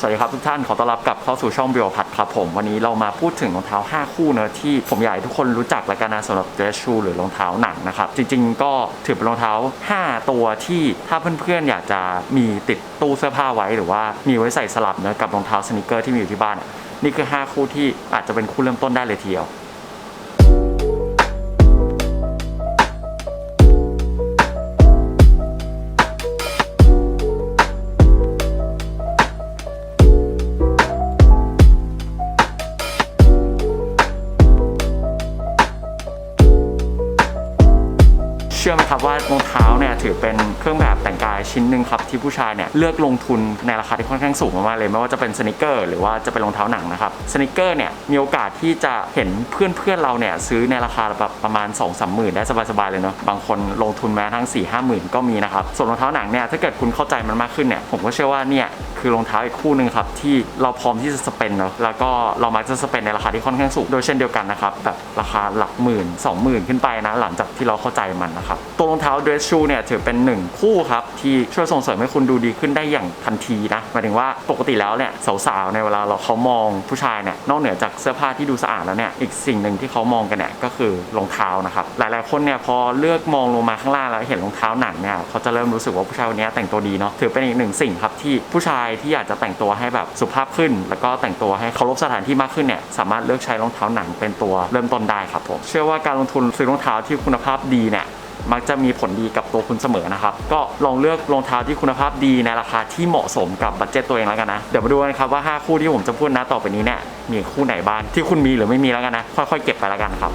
สวัสดีครับทุกท่านขอต้อนรับกลับเข้าสู่ช่องบิวพัดครับผมวันนี้เรามาพูดถึงรองเท้า 5 คู่เนอะที่ผมอยากให้ทุกคนรู้จักและกันนะสำหรับเดรสชูหรือรองเท้าหนังนะครับ จริงๆ ก็ถือเป็นรองเท้า 5 ตัวที่ถ้าเพื่อนๆ อยากจะมีติดตู้เสื้อผ้าไว้หรือว่ามีไว้ใส่สลับเนอะกับรองเท้าสนิเกอร์ที่มีอยู่ที่บ้าน นี่คือ 5 คู่ที่อาจจะเป็นคู่เริ่มต้นได้เลยทีเดียว ครับว่ารองเท้าเนี่ยถือเป็นเครื่องแบบแต่งกายชิ้นหนึ่งครับที่ผู้ชายเนี่ยเลือกลงทุนในราคาที่ค่อนข้างสูงมากๆเลยไม่ว่าจะเป็นสนิเกอร์หรือว่าจะเป็นรองเท้าหนังนะครับสนิเกอร์เนี่ยมีโอกาสที่จะเห็นเพื่อนๆเราเนี่ยซื้อในราคาแบบประมาณ2 3 0 0 0 0ได้สบายๆเลยเนาะบางคนลงทุนแม้ทั้ง4 5 0 0 0 0ก็มีนะครับส่วนรองเท้าหนังเนี่ยถ้าเกิดคุณเข้าใจมันมากขึ้นเนี่ยผมก็เชื่อว่าเนี่ย คือรองเท้าอีกคู่หนึ่งครับที่เราพร้อมที่จะสเปนเนาะแล้วก็เรามักจะสเปนในราคาที่ค่อนข้างสูงโดยเช่นเดียวกันนะครับแบบราคาหลักหมื่นสองหมื่นขึ้นไปนะหลังจากที่เราเข้าใจมันนะครับตัวรองเท้า dress shoe เนี่ยถือเป็นหนึ่งคู่ครับที่ช่วยส่งเสริมให้คุณดูดีขึ้นได้อย่างทันทีนะหมายถึงว่าปกติแล้วเนี่ยสาวๆในเวลาเราเขามองผู้ชายเนี่ยนอกเหนือจากเสื้อผ้าที่ดูสะอาดแล้วเนี่ยอีกสิ่งหนึ่งที่เขามองกันเนี่ยก็คือรองเท้านะครับหลายๆคนเนี่ยพอเลือกมองลงมาข้างล่างแล้วเห็นรองเท้าหนังเนี่ยเขาจะเริ่มรู้สึกว่าผู้ชายคนนี้แต่งตัวดีเนาะถือเป็นอีกหนึ่งสิ่งครับที่ผู้ชายที่อยากจะแต่งตัวให้แบบสุภาพขึ้น แล้วก็แต่งตัวให้เคารพสถานที่มากขึ้นเนี่ยสามารถเลือกใช้รองเท้าหนังเป็นตัวเริ่มต้นได้ครับผมเชื่อว่าการลงทุนซื้อรองเท้าที่คุณภาพดีเนี่ยมักจะมีผลดีกับตัวคุณเสมอนะครับ ก็ลองเลือกรองเท้าที่คุณภาพดีในราคาที่เหมาะสมกับบัตเจตตัวเองแล้วกันนะ เดี๋ยวมาดูกันครับว่า 5 คู่ที่ผมจะพูดนะต่อไปนี้เนี่ยมีคู่ไหนบ้างที่คุณมีหรือไม่มีแล้วกันนะ ค่อยๆเก็บไปแล้วกันครับ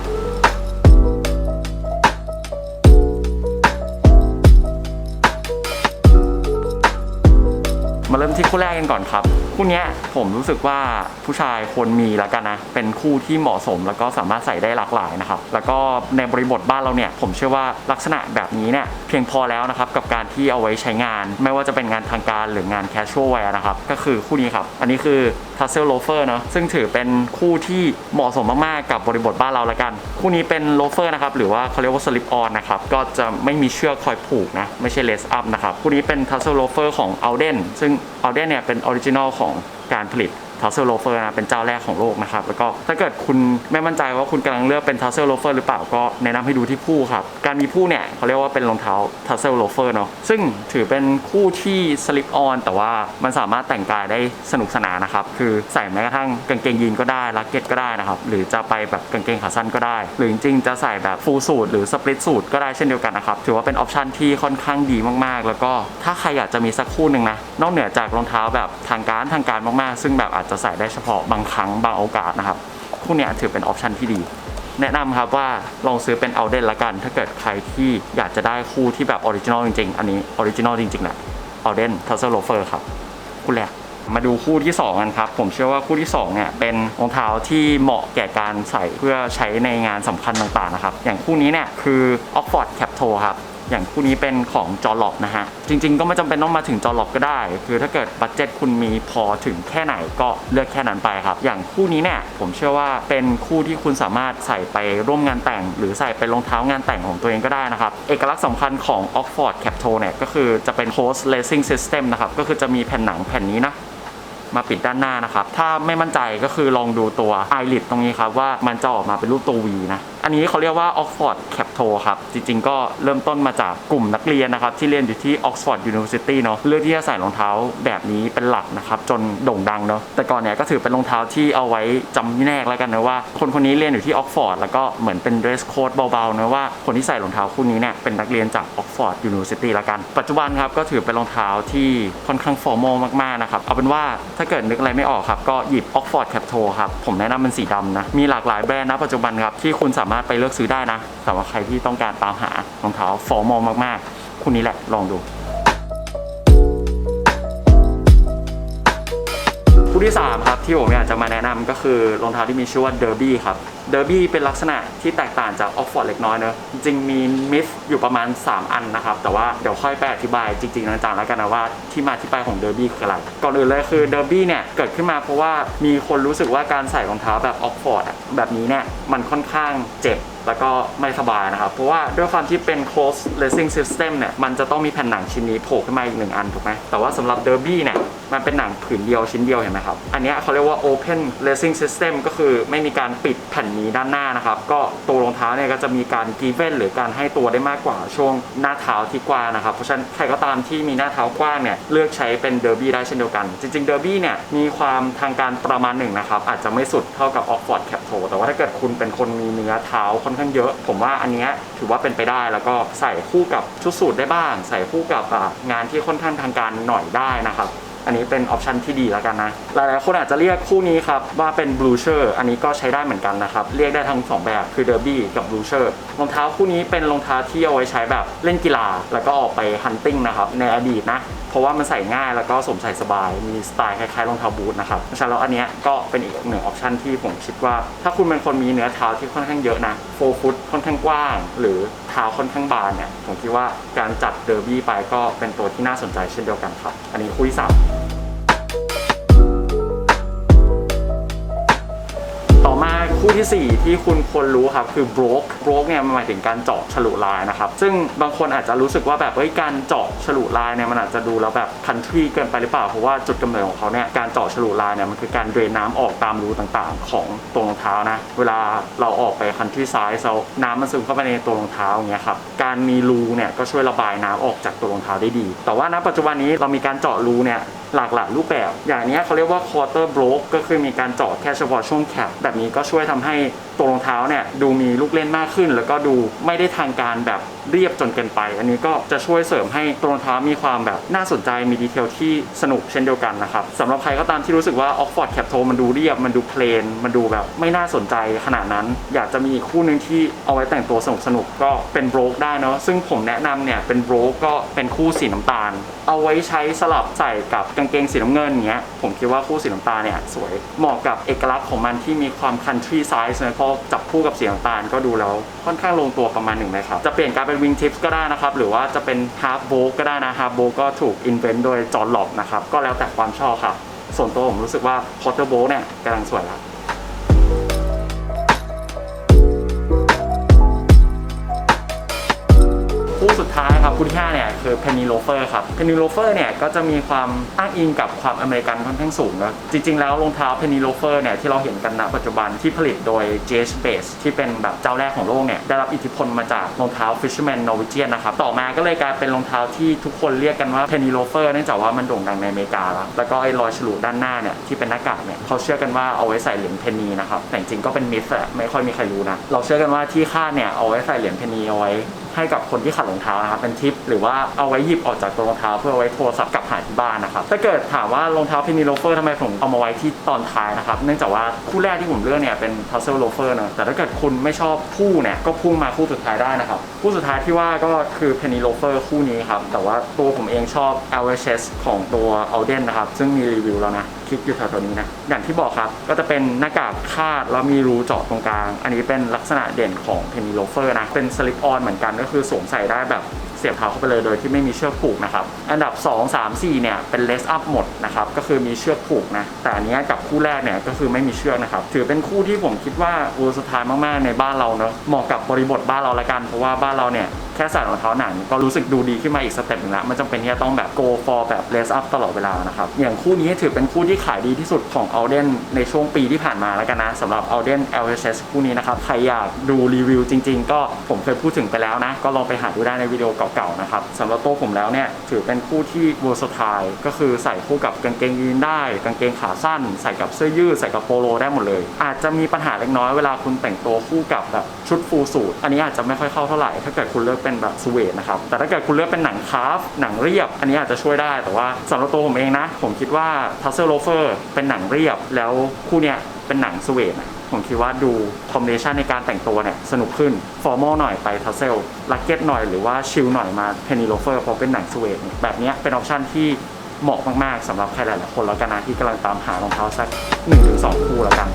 มาเริ่มที่คู่แรกกันก่อนครับ คู่นี้ผมรู้สึกว่าผู้ชายควรมีแล้วกันนะ เป็นคู่ที่เหมาะสมแล้วก็สามารถใส่ได้หลากหลายนะครับ แล้วก็ในบริบทบ้านเราเนี่ยผมเชื่อว่าลักษณะแบบนี้เนี่ยเพียงพอแล้วนะครับกับการที่เอาไว้ใช้งาน ไม่ว่าจะเป็นงานทางการหรืองานแคชชวลแวร์นะครับ ก็คือคู่นี้ครับ อันนี้คือทัสเซลโลเฟอร์เนาะซึ่งถือเป็นคู่ที่เหมาะสมมากๆกับบริบทบ้านเราละกัน คู่นี้เป็นโลเฟอร์นะครับหรือว่าเขาเรียกว่าสลิปออนนะครับก็จะไม่มีเชือกคอยผูกนะไม่ใช่เลสอัพนะครับคู่นี้เป็นทัสเซลโลเฟอร์ของ Alden ซึ่ง Alden เนี่ยเป็นออริจินอลของการผลิต ทัสเซลโลเฟอร์นะเป็นเจ้าแรกของโลกนะครับ แล้วก็ถ้าเกิดคุณไม่มั่นใจว่าคุณกำลังเลือกเป็นทัสเซลโลเฟอร์หรือเปล่าก็แนะนำให้ดูที่ผู้ครับ การมีผู้เนี่ยเขาเรียกว่าเป็นรองเท้าทัสเซลโลเฟอร์เนาะซึ่งถือเป็นคู่ที่สลิปออนแต่ว่ามันสามารถแต่งกายได้สนุกสนานนะครับ คือใส่แม้กระทั่งกางเกงยีนก็ได้ลักเก็ตก็ได้นะครับ หรือจะไปแบบกางเกงขาสั้นก็ได้ หรือจริงๆจะใส่แบบฟูลสูทหรือสปริตสูทก็ได้เช่นเดียวกันนะครับ ถือว่าเป็นออปชันที่ค่อนข้างดีมากๆ แล้วก็ถ้าใครอยากจะมีสักคู่หนึ่งนะนอกเหนือจากรองเท้าแบบทางการทางการมากๆ ซึ่งแบบอาจจะใส่ได้เฉพาะบางครั้งบางโอกาสนะครับคู่นี้ถือเป็นออปชันที่ดี แนะนำครับว่าลองซื้อเป็นเอาเดนละกัน ถ้าเกิดใครที่อยากจะได้คู่ที่แบบออริจินอลจริงๆ อันนี้ออริจินอลจริงๆแหละเอาเดนทัสเซลโลเฟอร์ครับคู่แรกมาดูคู่ที่2กันครับผมเชื่อว่าคู่ที่2เนี่ยเป็นรองเท้าที่เหมาะแก่การใส่เพื่อใช้ในงานสำคัญต่างๆนะครับอย่างคู่นี้เนี่ยคือ Oxford Cap Toe ครับ อย่างคู่นี้เป็นของจอล็อกนะฮะ จริงๆ ก็ไม่จำเป็นต้องมาถึงจอล็อกก็ได้ คือถ้าเกิดบัตเจ็ตคุณมีพอถึงแค่ไหนก็เลือกแค่นั้นไปครับ อย่างคู่นี้เนี่ยผมเชื่อว่าเป็นคู่ที่คุณสามารถใส่ไปร่วมงานแต่ง หรือใส่ไปรองเท้างานแต่งของตัวเองก็ได้นะครับ เอกลักษณ์สำคัญของ Oxford Cap Toe เนี่ยก็คือจะเป็น Post Lacing System นะครับ ก็คือจะมีแผ่นหนังแผ่นนี้นะมาปิดด้านหน้านะครับ ถ้าไม่มั่นใจก็คือลองดูตัว eyelid ตรงนี้ครับว่ามันจะออกมาเป็นรูปตัว V นะ อันนี้เขาเรียกว่า Oxford Capto ครับ จริงๆ ก็เริ่มต้นมาจากกลุ่มนักเรียนนะครับ ที่เรียนอยู่ที่ Oxford University เนาะเลือกที่จะใส่รองเท้าแบบนี้เป็นหลักนะครับ จนโด่งดังเนาะแต่ก่อนเนี่ยก็ถือเป็นรองเท้าที่เอาไว้จำแนกแล้วกันนะว่า คนคนนี้เรียนอยู่ที่ Oxford แล้วก็เหมือนเป็น dress code เบาๆนะว่าคนที่ใส่รองเท้าคู่นี้เนี่ยเป็นนักเรียนจาก Oxford University ละกัน ปัจจุบันครับก็ถือเป็นรองเท้าที่ค่อนข้าง formal มากๆนะครับเอาเป็นว่าถ้าเกิดนึกอะไรไม่ออกครับก็หยิบ Oxford Capto ครับผมแนะนำเป็นสีดำนะมีหลากหลายแบรนด์นะปัจจุบันครับที่คุณสามารถไปเลือกซื้อได้นะสำหรับใครที่ต้องการตามหารองเท้าฟอร์มอลมากๆ คู่นี้แหละลองดู คู่ที่ 3 ครับ ที่ผมอยากจะมาแนะนำก็คือรองเท้าที่มีชื่อว่าเดอร์บี้ครับเดอร์บี้เป็นลักษณะที่แตกต่างจากออกฟอร์ดเล็กน้อยเนอะจริงมีมิสอยู่ประมาณ 3 อันนะครับ แต่ว่าเดี๋ยวค่อยไปอธิบายจริงๆจังๆแล้วกันนะว่าที่มาที่ไปของเดอร์บี้คืออะไร ก่อนอื่นเลยคือเดอร์บี้เนี่ยเกิดขึ้นมาเพราะว่ามีคนรู้สึกว่าการใส่รองเท้าแบบออกฟอร์ดแบบนี้เนี่ยมันค่อนข้างเจ็บแล้วก็ไม่สบายนะครับ เพราะว่าด้วยความที่เป็น close lacing system เนี่ยมันจะต้องมีแผ่นหนังชิ้นนี้โผล่ขึ้นมาอีกหนึ่งอันถูกไหมแต่ว่าสำหรับ Derby เนี่ย มันเป็นหนังผืนเดียวชิ้นเดียวเห็นไหมครับ อันนี้เขาเรียกว่า Open Lacing System ก็คือไม่มีการปิดแผ่นนี้ด้านหน้านะครับ ก็ตัวรองเท้าเนี่ยก็จะมีการ given หรือการให้ตัวได้มากกว่าช่วงหน้าเท้าที่กว้างนะครับ เพราะฉะนั้นใครก็ตามที่มีหน้าเท้ากว้างเนี่ยเลือกใช้เป็นเดอร์บี้ได้เช่นเดียวกัน จริงๆเดอร์บี้เนี่ยมีความทางการประมาณหนึ่งนะครับ อาจจะไม่สุดเท่ากับ Oxford Cap Toe แต่ว่าถ้าเกิดคุณเป็นคนมีเนื้อเท้าค่อนข้างเยอะ ผมว่าอันนี้ถือว่าเป็นไปได้แล้วก็ใส่คู่กับชุดสูทได้บ้าง ใส่คู่กับงานที่ค่อนข้างทางการหน่อยได้นะครับ อันนี้เป็นออปชันที่ดีแล้วกันนะ หลายๆคนอาจจะเรียกคู่นี้ครับว่าเป็นบลูเชอร์อันนี้ก็ใช้ได้เหมือนกันนะครับ เรียกได้ทั้งสองแบบคือเดอร์บี้กับบลูเชอร์ รองเท้าคู่นี้เป็นรองเท้าที่เอาไว้ใช้แบบเล่นกีฬา แล้วก็ออกไปฮันติ้งนะครับในอดีตนะ เพราะว่ามันใส่ง่ายแล้วก็สวมใส่สบาย มีสไตล์คล้ายๆรองเท้าบูทนะครับฉะนั้นแล้วอันเนี้ยก็เป็นอีกหนึ่งออปชันที่ผมคิดว่า ถ้าคุณเป็นคนมีเนื้อเท้าที่ค่อนข้างเยอะนะโฟฟุตค่อนข้างกว้าง หรือเท้าค่อนข้างบานเนี่ยผมคิดว่าการจัดเดอร์บี้ไปก็เป็นตัวที่น่าสนใจเช่นเดียวกันครับ อันนี้คู่ที่สาม คู่ทีสี่ 4 ที่คุณควรรู้ครับคือ broke broke เนี่ยมันหมายถึงการเจาะฉลุลายนะครับซึ่งบางคนอาจจะรู้สึกว่าแบบเฮ้ยการเจาะฉลุลายเนี่ยมันอาจจะดูแล้วแบบ country เกินไปหรือเปล่าเพราะว่าจุดกำเนิดของเขาเนี่ยการเจาะฉลุลายเนี่ยมันคือการเดรนน้ำออกตามรูต่างๆ ของตัวรองเท้านะเวลาเราออกไป country side เราน้ำมันซึมเข้าไปในตัวรองเท้าอย่างเงี้ยครับการมีรูเนี่ยก็ช่วยระบายน้ำออกจากตัวรองเท้าได้ดี แต่ว่าณปัจจุบันนี้เรามีการเจาะรูเนี่ย หลากหลายรูปแบบ อย่างนี้เขาเรียกว่า quarter broke ก็คือมีการเจาะแค่เฉพาะช่วงแคปแบบนี้ก็ช่วยทำให้ ตัวรองเท้าเนี่ยดูมีลูกเล่นมากขึ้น แล้วก็ดูไม่ได้ทางการแบบเรียบจนเกินไป อันนี้ก็จะช่วยเสริมให้ตัวรองเท้ามีความแบบน่าสนใจมีดีเทลที่สนุกเช่นเดียวกันนะครับสำหรับใครก็ตามที่รู้สึกว่า Oxford Cap Toe มันดูเรียบ มันดูเพลน มันดูแบบไม่น่าสนใจขนาดนั้น อยากจะมีคู่หนึ่งที่เอาไว้แต่งตัวสนุกสนุกๆก็เป็นโบรกได้เนาะซึ่งผมแนะนำเนี่ยเป็นโบรกก็เป็นคู่สีน้ำตาล เอาไว้ใช้สลับใส่กับกางเกงสีน้ำเงินเงี้ยผมคิดว่าคู่สีน้ำตาลเนี่ยสวยเหมาะกับเอกลักษณ์ของมันที่มีความ country size นะจับคู่กับเสียงตาลก็ดูแล้วค่อนข้างลงตัวประมาณหนึ่งเลยครับจะเปลี่ยนการเป็นวิงทิปก็ได้นะครับหรือว่าจะเป็นฮาร์ฟโบก็ได้นะฮาร์ฟโบก็ถูกอินเวนต์โดยจอห์ล็อกนะครับก็แล้วแต่ความชอบครับส่วนตัวผมรู้สึกว่า quarter bow เนี่ยกำลังสวยแล้ว สุดท้ายครับคู่ที่5เนี่ยคือ Penny Loafer ครับ Penny Loafer เนี่ยก็จะมีความอ้างอิงกับความอเมริกันค่อนข้างสูงนะจริง ๆ แล้วรองเท้า Penny Loafer เนี่ยที่เราเห็นกันณปัจจุบันที่ผลิตโดย JH Base ที่เป็นแบบเจ้าแรกของโลกเนี่ยได้รับอิทธิพลมาจากรองเท้า Fisherman Norwegian นะครับต่อมาก็เลยกลายเป็นรองเท้าที่ทุกคนเรียกกันว่า Penny Loafer เนื่องจากว่ามันโด่งดังในอเมริกาแล้วแล้วก็ไอ้รอยฉลุด้านหน้าเนี่ยที่เป็นหน้ากากเนี่ยเขาเชื่อกันว่าเอาไว้ใส่เหรียญเพนนีนะครับแต่จริงๆก็เป็นมิสแหละไม่ค่อยมีใครรู้นะเราเชื่อกันว่าที่คาดเนี่ยเอาไว้ใส่เหรียญเพนนีเอาไว้ ให้กับคนที่ขัดรองเท้านะครับเป็นทิปหรือว่าเอาไว้หยิบออกจากตัวรองเท้า เพื่อไว้โทรศัพท์กลับหาที่บ้านนะครับถ้าเกิดถามว่ารองเท้าพินีโลเฟอร์ทำไมผมเอามาไว้ที่ตอนท้ายนะครับเนื่องจากว่าคู่แรกที่ผมเลือกเนี่ยเป็นทัสเซลโลเฟอร์นะแต่ถ้าเกิดคุณไม่ชอบคู่เนี่ยก็พุ่งมาคู่สุดท้ายได้นะครับคู่สุดท้ายที่ว่าก็คือเพนีโลเฟอร์คู่นี้ครับแต่ว่าตัวผมเองชอบ LHS ของตัว Alden นะครับซึ่งมีรีวิวแล้วนะ คลิกอยู่แถวๆนี้นะอย่างที่บอกครับก็จะเป็นหน้ากากคาดแล้วมีรูเจาะตรงกลาง อันนี้เป็นลักษณะเด่นของเพนนีโลเฟอร์นะเป็นสลิปออนเหมือนกันก็คือสวมใส่ได้แบบเสียบเท้าเข้าไปเลยโดยที่ไม่มีเชือกผูกนะครับ อันดับ 2 3 4 เนี่ย เป็นเลสอัพหมดนะครับ ก็คือมีเชือกผูกนะ แต่อันนี้กับคู่แรกเนี่ย ก็คือไม่มีเชือกนะครับ ถือเป็นคู่ที่ผมคิดว่าเวอร์สไตล์มาก ๆ ในบ้านเราเนอะเหมาะกับบริบทบ้านเราละกัน เพราะว่าบ้านเราเนี่ย ค่ใส่รองเท้าหนังก็รู้สึกดูดีขึ้นมาอีกสเต็ปหนึงแล้วมันจำเป็นที่จะต้องแบบ go for แบบ lace up ตลอดเวลานะครับ อย่างคู่นี้ถือเป็นคู่ที่ขายดีที่สุดของ Alden ในช่วงปีที่ผ่านมาแล้วกันนะสำหรับ Alden LHS คู่นี้นะครับ ใครอยากดูรีวิวจริง ๆ ก็ผมเคยพูดถึงไปแล้วนะ ก็ลองไปหาดูได้ในวิดีโอเก่าๆนะครับสำหรับตัวผมแล้วเนี่ยถือเป็นคู่ที่ versatile ก็คือใส่คู่กับกางเกงยีนได้ กางเกงขาสั้น ใส่กับเสื้อยืดใส่กับโปโลได้หมดเลย อาจจะมีปัญหาเล็กน้อยเวลาคุณแต่งตัวคู่กับแบบชุดฟูลสูทอันนี้อาจจะไม่ค่อยเข้าเท่าไหร่ถ้าเกิดคุณเลือกเป็นแบบสเวทนะครับแต่ถ้าเกิดคุณเลือกเป็นหนังคาฟหนังเรียบ อันนี้อาจจะช่วยได้แต่ว่าสำหรับตัวผมเองนะ ผมคิดว่าทัสเซอร์โลเฟอร์เป็นหนังเรียบ แล้วคู่เนี้ยเป็นหนังสเวทนะผมคิดว่าดูคอมบิเนชันในการแต่งตัวเนี่ยสนุกขึ้น ฟอร์มอลหน่อยไปทัสเซลลักเก็ตหน่อยหรือว่าชิลหน่อยมาเพนิโลเฟอร์เพราะเป็นหนังสเวทแบบนี้เป็นออปชันที่เหมาะมาก ๆสำหรับใครหลายๆคนแล้วกันนะที่กำลังตามหารองเท้าสัก1-2 คู่แล้วกัน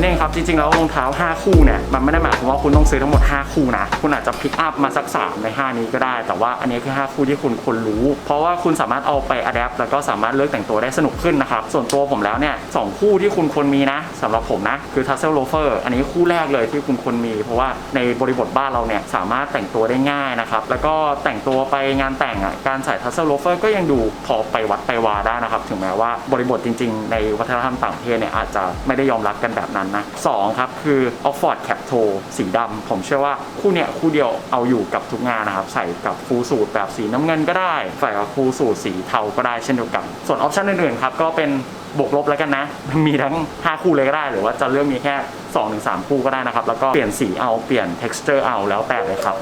เดี๋ยวมารีแถมนิดนึงครับจริงๆแล้วรองเท้า 5 คู่เนี่ยมันไม่ได้หมายความว่าคุณต้องซื้อทั้งหมด 5 คู่นะ คุณอาจจะพิกอัพมาสัก 3 ใน 5 นี้ก็ได้ แต่ว่าอันนี้คือ 5 คู่ที่คุณควรรู้ เพราะว่าคุณสามารถเอาไปอัดแอปแล้วก็สามารถเลือกแต่งตัวได้สนุกขึ้นนะครับ ส่วนตัวผมแล้วเนี่ยสองคู่ที่คุณควรมีนะสำหรับผมนะ คือทัสเซลโลเฟอร์อันนี้คู่แรกเลยที่คุณควรมี เพราะว่าในบริบทบ้านเราเนี่ยสามารถแต่งตัวได้ง่ายนะครับแล้วก็แต่งตัวไปงานแต่งอะการใส่ทัสเซลโลเฟอร์ก็ยังดูพอไปวัดไปวาได้นะครับถึงแม้ว่าบริบทจริง ๆ ในวัฒนธรรมต่างประเทศเนี่ยอาจจะไม่ได้ยอมรับกันแบบนั้นนะสองครับคือ Oxford Cap Toe สีดำผมเชื่อว่าคู่เนี้ยคู่เดียวเอาอยู่กับทุกงานนะครับ ใส่กับฟูลสูทแบบสีน้ำเงินก็ได้ ใส่กับฟูลสูทสีเทาก็ได้เช่นเดียวกัน ส่วนออปชันอื่นๆครับก็เป็นบวกลบแล้วกันนะ มีทั้ง 5 คู่เลยก็ได้ หรือว่าจะเลือกมีแค่ 2-3 คู่ก็ได้นะครับ แล้วก็เปลี่ยนสีเอาเปลี่ยน texture เอาแล้วแต่เลยครับ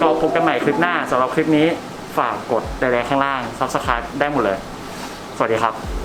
ก็พบกันใหม่คลิปหน้าสำหรับคลิปนี้ฝากกดใดๆข้างล่าง subscribe ได้หมดเลย สวัสดีครับ